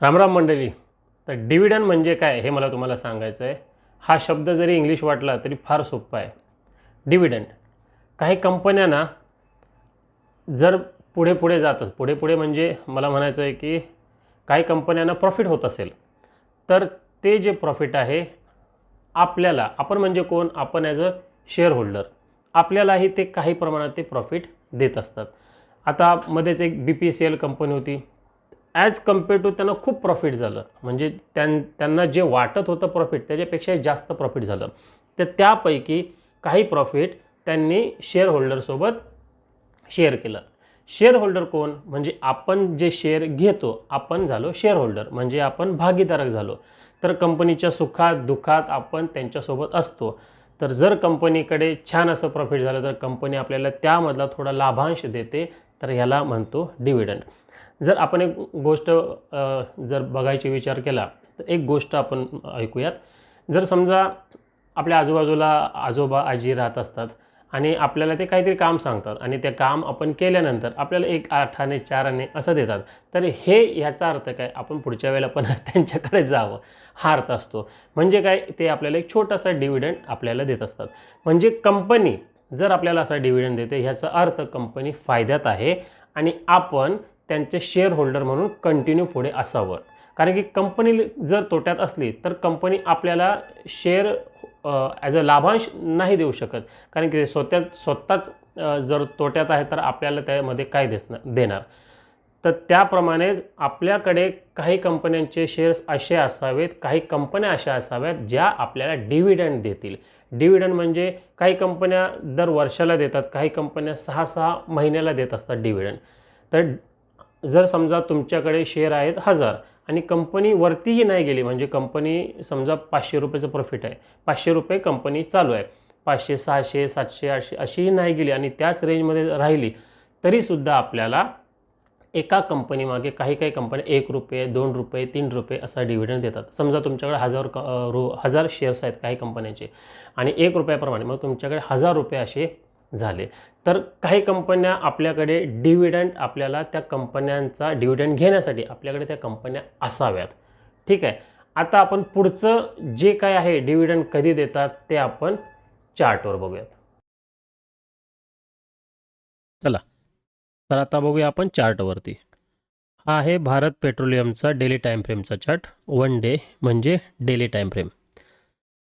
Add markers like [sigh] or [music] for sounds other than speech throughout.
रामराम मंडळी तर डिव्हिडन म्हणजे काय हे मला तुम्हाला सांगायचं आहे. हा शब्द जरी इंग्लिश वाटला तरी फार सोप्पा आहे. डिव्हिडंड. काही कंपन्यांना जर पुढे पुढे जातात पुढे पुढे म्हणजे मला म्हणायचं आहे की काही कंपन्यांना प्रॉफिट होत असेल तर ते जे प्रॉफिट आहे आपल्याला आपण म्हणजे कोण? आपण ॲज अ शेअर होल्डर आपल्यालाही ते काही प्रमाणात ते प्रॉफिट देत असतात. आता मध्येच एक B P C L company होती. ॲज कंपेअर टू त्यांना खूप प्रॉफिट झालं. म्हणजे त्यां त्यांना जे वाटत होतं प्रॉफिट त्याच्यापेक्षा जास्त प्रॉफिट झालं. तर त्यापैकी काही प्रॉफिट त्यांनी शेअर होल्डरसोबत शेअर केलं. शेअर होल्डर कोण? म्हणजे आपण जे शेअर घेतो आपण झालो शेअर होल्डर म्हणजे आपण भागीदारक झालो. तर कंपनीच्या सुखात दुःखात आपण त्यांच्यासोबत असतो. तर जर कंपनीकडे छान असं प्रॉफिट झालं तर कंपनी आपल्याला त्यामधला थोडा लाभांश देते. तर ह्याला म्हणतो डिव्हिडंड जर आपण एक गोष्ट जर बघायची विचार केला तर एक गोष्ट आपण ऐकूयात. जर समजा आपल्या आजूबाजूला आजोबा आजी राहत असतात आणि आपल्याला ते काहीतरी काम सांगतात आणि ते काम आपण केल्यानंतर आपल्याला एक आठाने चाराने चार असं देतात तर हे ह्याचा अर्थ काय? आपण पुढच्या वेळेला पण [laughs] त्यांच्याकडे जावं. हा अर्थ असतो. म्हणजे काय? ते आपल्याला एक छोटासा डिव्हिडंड आपल्याला देत असतात. म्हणजे कंपनी जर आपल्याला असा डिव्हिडंड देते ह्याचा अर्थ कंपनी फायद्यात आहे आणि आपण त्यांचे शेअर होल्डर म्हणून कंटिन्यू पुढे असावं. कारण की कंपनी जर तोट्यात असली तर कंपनी आपल्याला शेअर ॲज अ लाभांश नाही देऊ शकत. कारण की स्वतः स्वतःच जर तोट्यात आहे तर आपल्याला त्यामध्ये काय देसणार देणार. तर त्याप्रमाणेच आपल्याकडे काही कंपन्यांचे शेअर्स असे असावेत काही कंपन्या अशा असाव्यात ज्या आपल्याला डिव्हिडंड देतील. डिव्हिडंड म्हणजे काही कंपन्या दर वर्षाला देतात काही कंपन्या सहा सहा महिन्याला देत असतात डिव्हिडंड तर जर समजा तुमच्याकडे शेअर आहेत हजार आणि कंपनी वरतीही नाही गेली म्हणजे कंपनी समजा पाचशे रुपयाचं प्रॉफिट आहे पाचशे रुपये कंपनी चालू आहे पाचशे सहाशे सातशे आठशे अशीही नाही गेली आणि त्याच रेंजमध्ये राहिली तरीसुद्धा आपल्याला एका कंपनीमागे काही काही कंपन्या एक रुपये दोन रुपये तीन रुपये असा डिव्हिडंड देतात. समजा तुमच्याकडे हजार क रु रो हजार शेअर्स आहेत काही कंपन्यांचे आणि एक रुपयाप्रमाणे मग तुमच्याकडे हजार रुपये असे झाले. तर काही कंपन्या आपल्याकडे डिव्हिडंड आपल्याला त्या कंपन्यांचा डिव्हिडंड घेण्यासाठी आपल्याकडे त्या कंपन्या असाव्यात. ठीक आहे? आता आपण पुढचं जे काय आहे डिव्हिडंड कधी देतात ते आपण चार्टवर बघूयात. चला. तर आता बघूया आपण चार्टवरती हा आहे भारत पेट्रोलियमचा डेली टाईम फ्रेमचा चार्ट वन डे म्हणजे डेली टाईम फ्रेम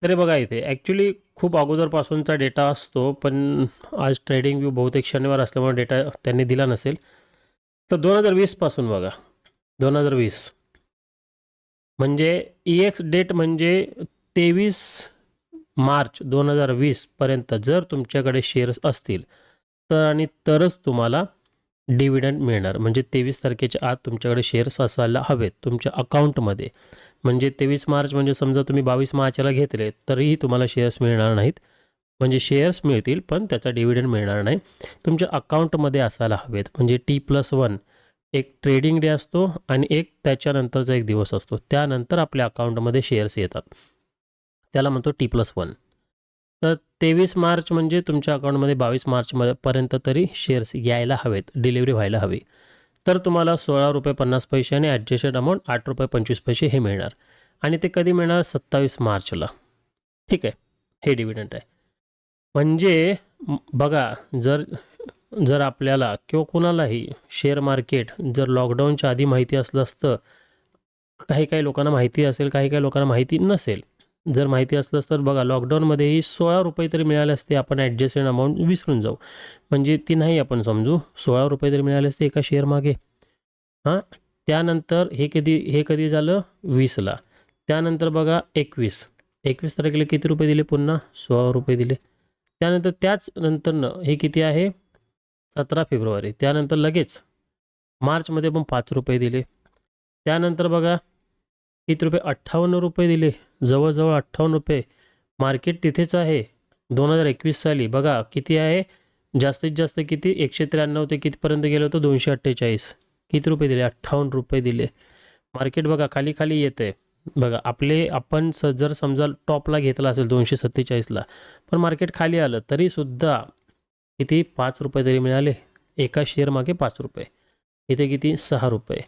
तर बघा इथे ॲक्च्युली खूप अगोदरपासूनचा डेटा असतो पण आज ट्रेडिंग व्यू बहुतेक शनिवार असल्यामुळे डेटा त्यांनी दिला नसेल. तर दोन हजार वीसपासून बघा दोन हजार वीस. म्हणजे ई एक्स डेट म्हणजे तेवीस मार्च दोन हजार वीसपर्यंत जर तुमच्याकडे शेअर्स असतील तर आणि तरच तुम्हाला डिव्हिडंड मिळणार. म्हणजे तेवीस तारखेच्या आत तुमच्याकडे शेअर्स असायला हवेत तुमच्या अकाउंटमध्ये म्हणजे तेवीस मार्च म्हणजे समजा तुम्ही बावीस मार्चला घेतले तरीही तुम्हाला शेअर्स मिळणार नाहीत. म्हणजे शेअर्स मिळतील पण त्याचा डिव्हिडंड मिळणार नाही. तुमच्या अकाउंटमध्ये असायला हवेत. म्हणजे टी प्लस वन एक ट्रेडिंग डे असतो आणि एक त्याच्यानंतरचा एक दिवस असतो. त्यानंतर आपल्या अकाउंटमध्ये शेअर्स येतात. त्याला म्हणतो टी प्लस वन तर तेवीस मार्च म्हणजे तुमच्या अकाउंटमध्ये बावीस मार्चमध्ये पर्यंत तरी शेअर्स यायला हवेत डिलिव्हरी व्हायला हवी. तर तुम्हाला सोळा रुपये पन्नास पैसे आणि ॲडजस्टेड अमाऊंट आठ रुपये पंचवीस पैसे हे मिळणार. आणि ते कधी मिळणार? सत्तावीस मार्चला. ठीक आहे. हे डिव्हिडंट आहे. म्हणजे बघा जर जर आपल्याला किंवा कुणालाही शेअर मार्केट जर लॉकडाऊनच्या आधी माहिती असलं असतं काही काही लोकांना माहिती असेल काही काही लोकांना माहिती नसेल जर माहिती असलं तर बघा लॉकडाऊनमध्येही सोळा रुपये तरी मिळाले असते आपण ॲडजस्टेड अमाऊंट विसरून जाऊ. म्हणजे ती नाही आपण समजू. सोळा रुपये तरी मिळाले असते एका शेअर मागे. हां? त्यानंतर हे कधी हे कधी झालं? वीसला. त्यानंतर बघा एकवीस. एकवीस तारखेला किती रुपये दिले पुन्हा? सोळा रुपये दिले. त्यानंतर त्याच नंतरनं हे किती आहे? सतरा फेब्रुवारी. त्यानंतर लगेच मार्चमध्ये पण पाच रुपये दिले. त्यानंतर बघा किती रुपये अठ्ठावन्न रुपये दिले. जवळजवळ अठ्ठावन्न रुपये. मार्केट तिथेच आहे. दोन हजार एकवीस साली. बघा किती आहे? जास्तीत जास्त किती? एकशे त्र्याण्णव ते कितीपर्यंत गेलं होतं? दोनशे अठ्ठेचाळीस. किती रुपये दिले? अठ्ठावन्न रुपये दिले. मार्केट बघा खाली खाली येतं आहे बघा आपले आपण स जर समजा टॉपला घेतला असेल दोनशे सत्तेचाळीसला पण मार्केट खाली आलं तरीसुद्धा किती? पाच रुपये तरी मिळाले. एका शेअर मागे पाच रुपये. इथे किती? सहा रुपये.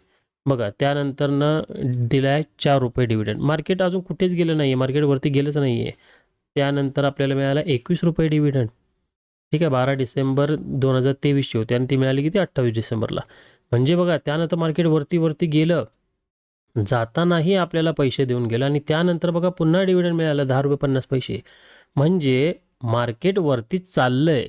बघा त्यानंतरनं दिला आहे चार रुपये डिव्हिडंड मार्केट अजून कुठेच गेलं नाही आहे मार्केटवरती गेलंच नाही आहे त्यानंतर आपल्याला मिळाला एकवीस रुपये डिव्हिडंड ठीक आहे बारा डिसेंबर दोन हजार तेवीसची होती आणि ती मिळाली किती? अठ्ठावीस डिसेंबरला. म्हणजे बघा त्यानंतर मार्केट वरती वरती गेलं जातानाही आपल्याला पैसे देऊन गेलं आणि त्यानंतर बघा पुन्हा डिव्हिडंड मिळालं दहा रुपये पन्नास पैसे. म्हणजे मार्केटवरती चाललं आहे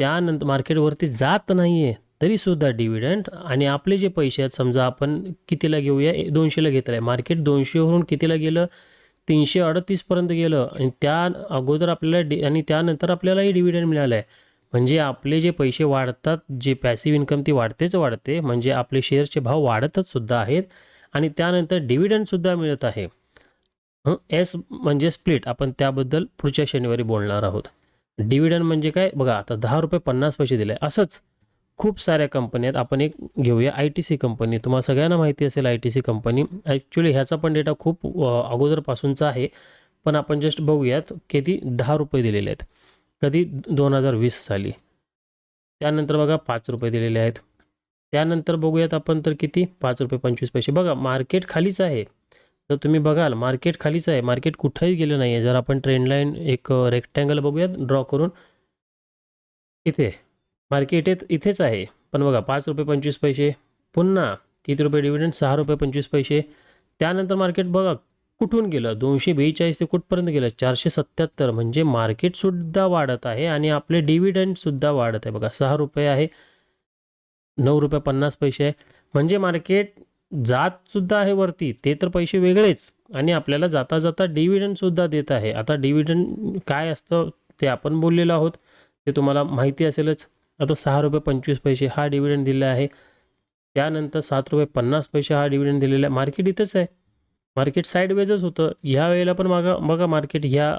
त्यानंतर मार्केटवरती जात नाही आहे तरीसुद्धा डिव्हिडंट आणि आपले जे पैसे आहेत समजा आपण कितीला घेऊया? दोनशेला घेतलं आहे मार्केट दोनशेवरून कितीला गेलं? तीनशे अडतीसपर्यंत गेलं. आणि त्या अगोदर आपल्याला डि आणि त्यानंतर आपल्यालाही डिव्हिडंड मिळालं आहे म्हणजे आपले जे पैसे वाढतात जे पॅसिव्ह इन्कम ती वाढतेच वाढते म्हणजे आपले शेअरचे भाव वाढतच सुद्धा आहेत आणि त्यानंतर डिव्हिडंडसुद्धा मिळत आहे. एस म्हणजे स्प्लिट आपण त्याबद्दल पुढच्या शनिवारी बोलणार आहोत. डिव्हिडंड म्हणजे काय? बघा आता दहा रुपये पन्नास पैसे दिले. असंच. खूप साऱ्या कंपन्या आहेत. आपण एक घेऊया आय टी सी कंपनी तुम्हाला सगळ्यांना माहिती असेल I T C company actually ह्याचा पण डेटा खूप अगोदरपासूनचा आहे. पण आपण जस्ट बघूयात किती दहा रुपये दिलेले आहेत. कधी? दोन हजार वीस साली. त्यानंतर बघा पाच रुपये दिलेले आहेत. त्यानंतर बघूयात आपण तर किती? पाच रुपये पंचवीस पैसे. बघा मार्केट खालीच आहे. तर तुम्ही बघाल मार्केट खालीच आहे. मार्केट कुठंही गेलं नाही आहे जर आपण ट्रेंडलाईन एक रेक्टँगल बघूयात ड्रॉ करून इथे. मार्केट येत इथेच आहे. पण बघा पाच रुपये पंचवीस पैसे पुन्हा किती रुपये डिव्हिडंड सहा रुपये पंचवीस पैसे. त्यानंतर मार्केट बघा कुठून गेलं? दोनशे बेचाळीस ते कुठपर्यंत गेलं? चारशे सत्याहत्तर. म्हणजे मार्केटसुद्धा वाढत आहे आणि आपले डिव्हिडंडसुद्धा वाढत आहे. बघा सहा रुपये आहे नऊ रुपये पन्नास पैसे आहे. म्हणजे मार्केट जातसुद्धा आहे वरती. ते तर पैसे वेगळेच. आणि आपल्याला जाता जाता डिव्हिडंडसुद्धा देत आहे. आता डिव्हिडंड काय असतं ते आपण बोललेलो आहोत. ते तुम्हाला माहिती असेलच. आता सहा रुपये पंचवीस पैसे हा डिव्हिडंड दिला आहे. त्यानंतर सात रुपये पन्नास पैसे हा डिव्हिडंड दिलेला आहे. मार्केट इथंच आहे. मार्केट साईडवेजच होतं. ह्या वेळेला पण मागा बघा मार्केट ह्या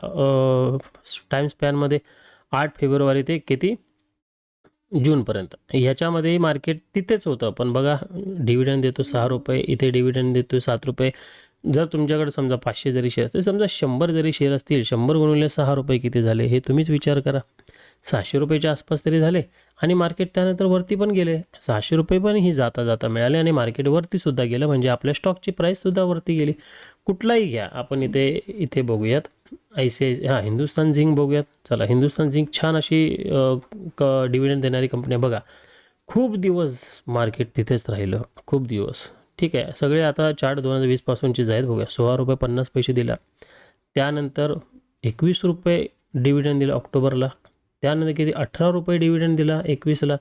टाईम स्पॅनमध्ये आठ फेब्रुवारी ते किती? जूनपर्यंत ह्याच्यामध्येही मार्केट तिथेच होतं. पण बघा डिव्हिडंड देतो सहा रुपये इथे डिव्हिडंड देतो सात रुपये. जर तुमच्याकडे समजा पाचशे जरी शेअर असतील समजा शंभर जरी शेअर असतील शंभर गुणिले सहा रुपये किती झाले हे तुम्हीच विचार करा. सहाशे रुपयेच्या आसपास तरी झाले आणि मार्केट त्यानंतर वरती पण गेले. सहाशे रुपये पण ही जाता जाता मिळाले आणि मार्केट वरतीसुद्धा गेलं. म्हणजे आपल्या स्टॉकची प्राईससुद्धा वरती गेली. कुठलाही घ्या. आपण इथे इथे बघूयात. आय सी आय हां हिंदुस्तान झिंक बघूयात. चला हिंदुस्तान झिंक छान अशी क डिव्हिडंड देणारी कंपनी आहे. बघा खूप दिवस मार्केट तिथेच राहिलं. खूप दिवस. ठीक आहे. सगळे आता चार्ट दोन हजार वीसपासूनचीच आहेत बघूया. सोळा रुपये पन्नास पैसे दिला. त्यानंतर एकवीस रुपये डिव्हिडंड दिला ऑक्टोबरला. त्यानंतर किती? अठरा रुपये डिव्हिडंड दिला एकवीसला.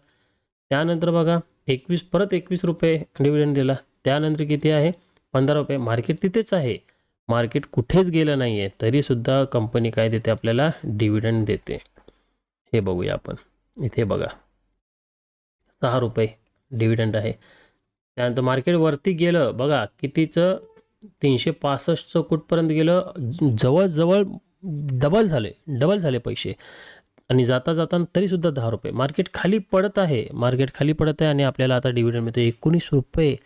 त्यानंतर बघा एकवीस परत एकवीस रुपये डिव्हिडंड दिला. त्यानंतर किती आहे? पंधरा रुपये. मार्केट तिथेच आहे. मार्केट कुठेच गेलं नाही आहे तरीसुद्धा कंपनी काय देते? आपल्याला डिव्हिडंड देते. हे बघूया आपण. इथे बघा. सहा रुपये डिव्हिडंड आहे. त्यानंतर मार्केट वरती गेलं बघा. कितीचं? तीनशे पासष्टचं कुठपर्यंत गेलं? जवळजवळ डबल झाले. डबल झाले पैसे. आणि जाता जाता तरीसुद्धा दहा रुपये. मार्केट खाली पडत आहे. मार्केट खाली पडत आहे आणि आपल्याला आता डिव्हिडंड मिळतो एकोणीस रुपये.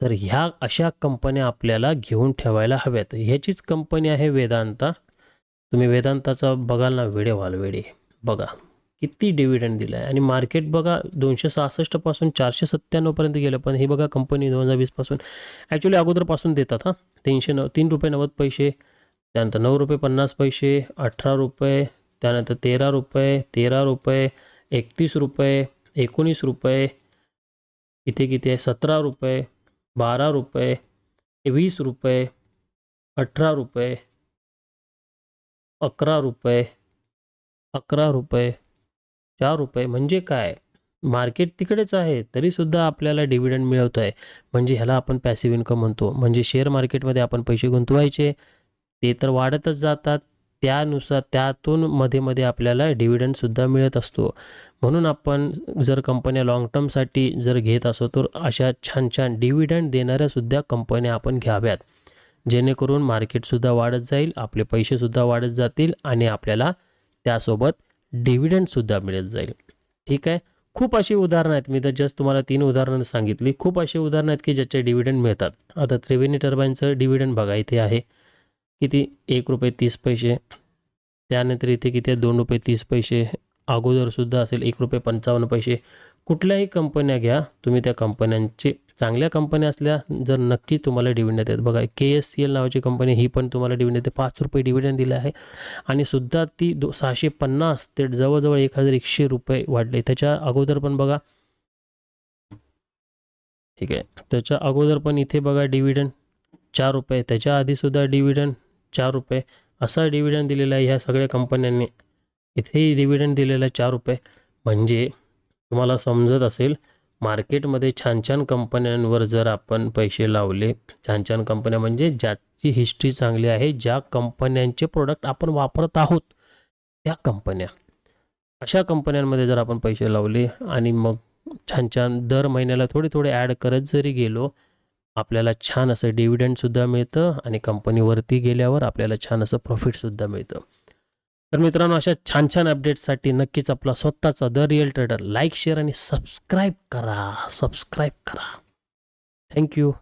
तर ह्या अशा कंपन्या आपल्याला घेऊन ठेवायला हव्यात. ह्याचीच कंपनी आहे वेदांता. तुम्ही वेदांताचा बघाल ना वेडे व्हाल वेडे बघा किती डिव्हिडंड दिला आहे आणि मार्केट बघा दोनशे सहासष्टपासून चारशे सत्त्याण्णवपर्यंत गेलं. पण हे बघा कंपनी दोन हजार वीसपासून ॲक्च्युली अगोदरपासून देतात हां. तीनशे नऊ तीन रुपये नव्वद पैसे. त्यानंतर नऊ रुपये पन्नास पैसे अठरा रुपये त्यानंतर तेरा रुपये तेरा रुपये एकतीस रुपये एकोणीस रुपये इथे किती आहे? सतरा रुपये बारा रुपये वीस रुपये अठरा रुपये अकरा रुपये अकरा रुपये चार रुपये. म्हणजे काय? मार्केट तिकडेच आहे तरीसुद्धा आपल्याला डिव्हिडंड मिळवतं आहे. म्हणजे ह्याला आपण पॅसिव्ह इन्कम म्हणतो. म्हणजे शेअर मार्केटमध्ये आपण पैसे गुंतवायचे ते तर वाढतच जातात. त्यानुसार त्यातून मध्ये मध्ये आपल्याला डिव्हिडंडसुद्धा मिळत असतो. म्हणून आपण जर कंपन्या लाँग टर्मसाठी जर घेत असो तर अशा छान छान डिव्हिडंड देणाऱ्यासुद्धा कंपन्या आपण घ्याव्यात. जेणेकरून मार्केटसुद्धा वाढत जाईल आपले पैसेसुद्धा वाढत जातील आणि आपल्याला त्यासोबत डिव्हिडंडसुद्धा मिळत जाईल. ठीक आहे? खूप अशी उदाहरणं आहेत. मी तर जस्ट तुम्हाला तीन उदाहरणं सांगितली. खूप अशी उदाहरणं आहेत की ज्याचे डिव्हिडंड मिळतात. आता त्रिवेणी टर्बाईनचं डिव्हिडंड बघा इथे आहे. किती? एक रुपये तीस पैसे. त्यानंतर इथे किती? आहे दोन रुपये तीस पैसे. अगोदरसुद्धा असेल एक रुपये पंचावन्न पैसे. कुठल्याही कंपन्या घ्या. तुम्ही त्या कंपन्यांचे चांगल्या कंपन्या असल्या जर नक्की तुम्हाला डिव्हिडंड देतात बघा के एस सी एल नावाची कंपनी ही पण तुम्हाला डिव्हिडंड देते पाच रुपये डिव्हिडंड दिला आहे. आणि सुद्धा ती दो सहाशे पन्नास ते जवळजवळ एक हजार एकशे रुपये वाढले. त्याच्या अगोदर पण बघा. ठीक आहे. त्याच्या अगोदर पण इथे बघा डिव्हिडंड चार रुपये. त्याच्या आधीसुद्धा डिव्हिडंड चार रुपये. असा डिव्हिडंड दिलेला आहे ह्या सगळ्या कंपन्यांनी इथेही डिव्हिडंड दिलेला आहे चार रुपये. म्हणजे तुम्हाला समजत असेल मार्केटमध्ये छान छान कंपन्यांवर जर आपण पैसे लावले छान छान कंपन्या म्हणजे ज्याची हिस्ट्री चांगली आहे ज्या कंपन्यांचे प्रोडक्ट आपण वापरत आहोत त्या कंपन्या अशा कंपन्यांमध्ये जर आपण पैसे लावले आणि मग छान छान दर महिन्याला थोडे थोडे ॲड करत जरी गेलो आपल्याला छान असं डिव्हिडंडसुद्धा मिळतं आणि कंपनीवरती गेल्यावर आपल्याला छान असं प्रॉफिटसुद्धा मिळतं. तर मित्रांनो अशा छान छान अपडेट्ससाठी नक्कीच आपला स्वतःचा the real trader like share आणि सबस्क्राईब करा. सबस्क्राईब करा. Thank you